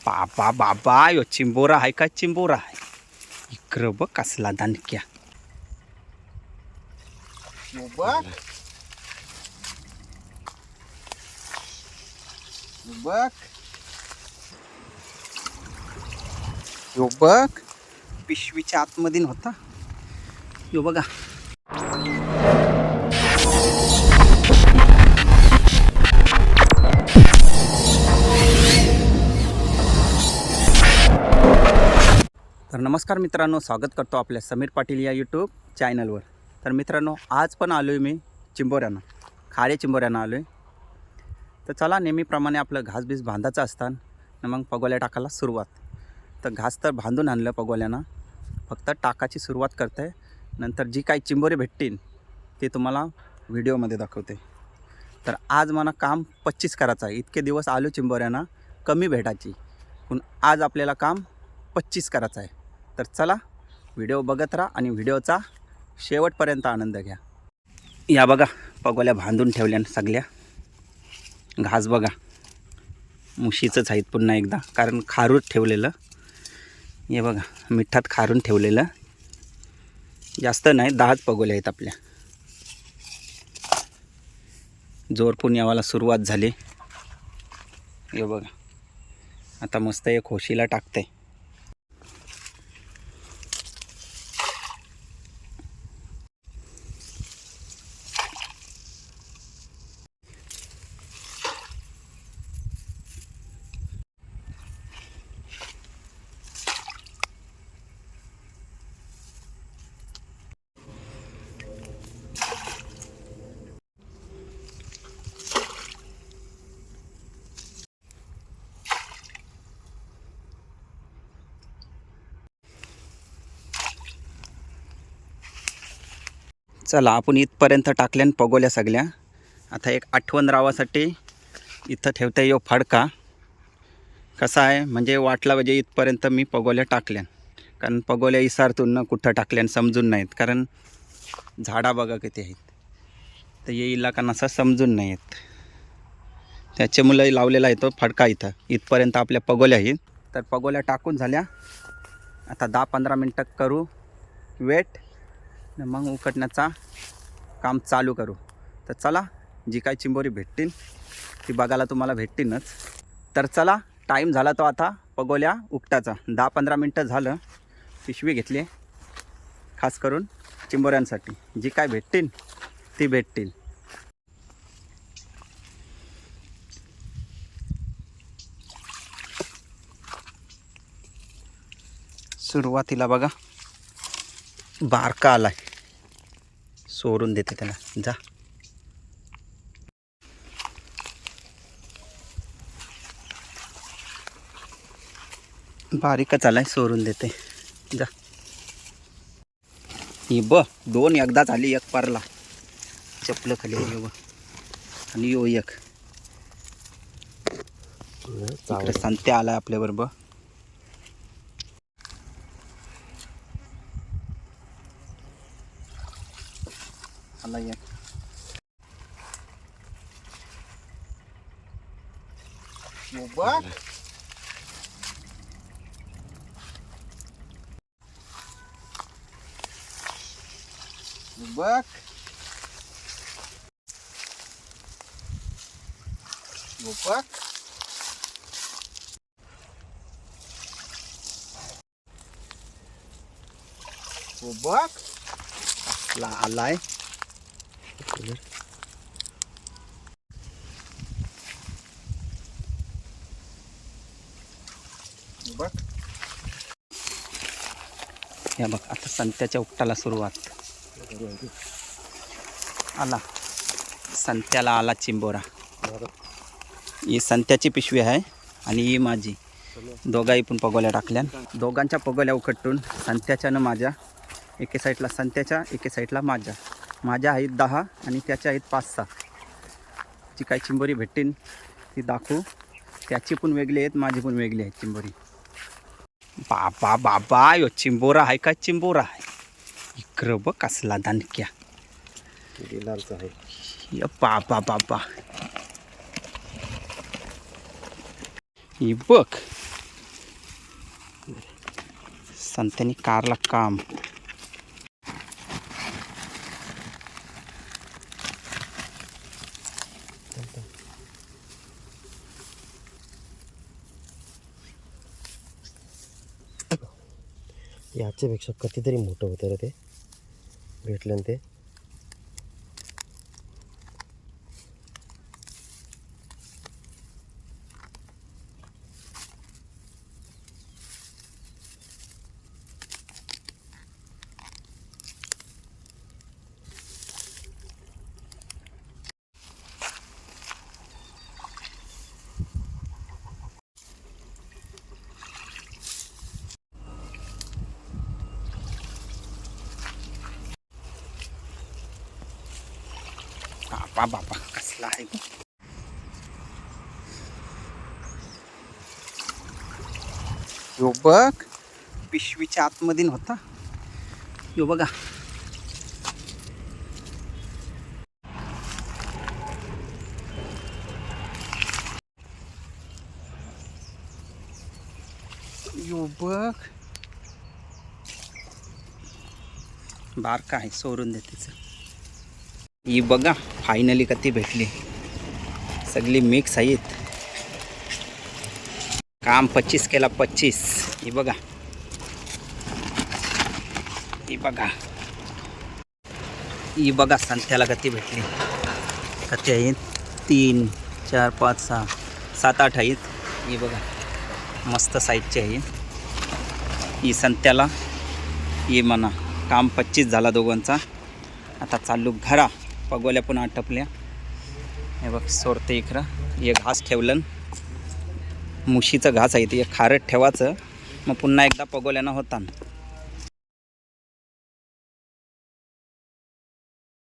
बाबा बाबा यो चिंबोरा आहे का चिंबोरा आहे इकडं बघ कसला दानक्या बघ बघ यो बघ पिशवीच्या आतमध्ये होता यो बघा तर नमस्कार मित्रांनो स्वागत करतो आपल्या समीर पाटील या यूट्यूब चॅनलवर तर मित्रांनो आज पण आलो आहे मी चिंबोऱ्यानं खारे चिंबोऱ्यानं आलो आहे तर चला नेहमीप्रमाणे आपलं घास बीस बांधायचं असतं न मग पगोल्या टाकायला सुरुवात. तर घास तर बांधून आणलं पगोल्यानं फक्त टाकाची सुरुवात करते नंतर जी काही चिंबोरे भेटतील ते तुम्हाला व्हिडिओमध्ये दाखवते. तर आज मला काम पच्चीस करायचं आहे. इतके दिवस आलो चिंबोऱ्यानं कमी भेटायची. पण आज आपल्याला काम पच्चीस करायचं आहे. तर चला व्हिडिओ बघत राहा आणि व्हिडिओचा शेवटपर्यंत आनंद घ्या. या बघा पगोल्या बांधून ठेवल्या सगळ्या. घास बघा. मुशीचंच आहेत पुन्हा एकदा कारण खारूच ठेवलेलं. हे बघा मिठात खारून ठेवलेलं. जास्त नाही दहाच पगोल्या आहेत आपल्या. जोरपून यावाला सुरुवात झाली. हे बघा. आता मस्त एक होशीला टाकते चला आपण इथपर्यंत टाकल्यान पगोल्या सगळ्या. आता एक आठवण रावासाठी इथं ठेवता येऊ फडका. कसा आहे? म्हणजे वाटला म्हणजे इथपर्यंत मी पगोल्या टाकल्यान कारण पगोल्या इसारतून ना कुठं टाकल्यान समजून नाहीत. कारण झाडा बघा किती आहेत. तर येईल का नसा समजून नाही आहेत त्याच्या मुलं लावलेला आहे तो फडका इथं. इथपर्यंत आपल्या पगोल्या आहेत. तर पगोल्या टाकून झाल्या. आता दहा पंधरा मिनटं करू. वेट. मग उकटण्याचा काम चालू करू. तर चला जी काय चिंबोरी भेटतील ती बघायला तुम्हाला भेटतीलच. तर चला टाईम झाला तो आता पगोल्या उकटाचा. दहा पंधरा मिनटं झालं पिशवी घेतली खास करून चिंबोऱ्यांसाठी. जी काय भेटतील ती भेटतील. सुरुवातीला बघा. बारका आलाय. सोडून देते त्याला. जा. बारीकच आलाय सोडून देते. जा. ही ब दोन एकदाच आली एक पारला. चपलं खाली आहे ब आणि यो एक. सांगते संत्या आलाय आपल्याबरोबर. आला एक बघ बघ बघ बघ ला बघ या बघ आता संत्याच्या उपटाला सुरुवात आला संत्याला आला चिंबोरा ही संत्याची पिशवी आहे आणि ही माझी. दोघाही पण पगोल्या टाकल्या दोघांच्या पगोल्या उखटून संत्याच्यानं माझ्या एके साईडला संत्याच्या एके साईडला माझ्या. माझ्या आहेत दहा आणि त्याच्या आहेत पाच सहा. जी काही चिंबोरी भेटतील ती दाखवू. त्याची पण वेगळी आहेत माझी पण वेगळी आहेत चिंबोरी. बाबा बाबा यो चिंबोरा आहे का चिंबोरा? आहे इकडं बघ कसला दानक्या. आहे. बाबा बाबा. ही बघ. संत्यानी कारला काम. याच्यापेक्षा कितीतरी मोठं होतं रे ते. भेटलं ते. बापा बापा कसला आहे यो बघ पिशवीच्या आतमधीन होता यो बघा. यो बघ. बारका आहे सोडून दे ही बघा फायनली कधी भेटली. सगळी मिक्स आहेत. काम पच्चीस केला पच्चीस. ही बघा. ही बघा. ही बघा संत्याला कधी भेटली. कती आहेत? तीन चार पाच सहा सात आठ आहेत. ही बघा. मस्त साईजची आहे ही संत्याला ये म्हणा काम पच्चीस झाला दोघांचा. आता चालू घरा. पगोल्या पण आटपल्या. हे बघ सोडते इकडं. हे घास ठेवलं मुशीचं घास आहे ते. खारट ठेवायचं. मग पुन्हा एकदा पगोल्यानं होता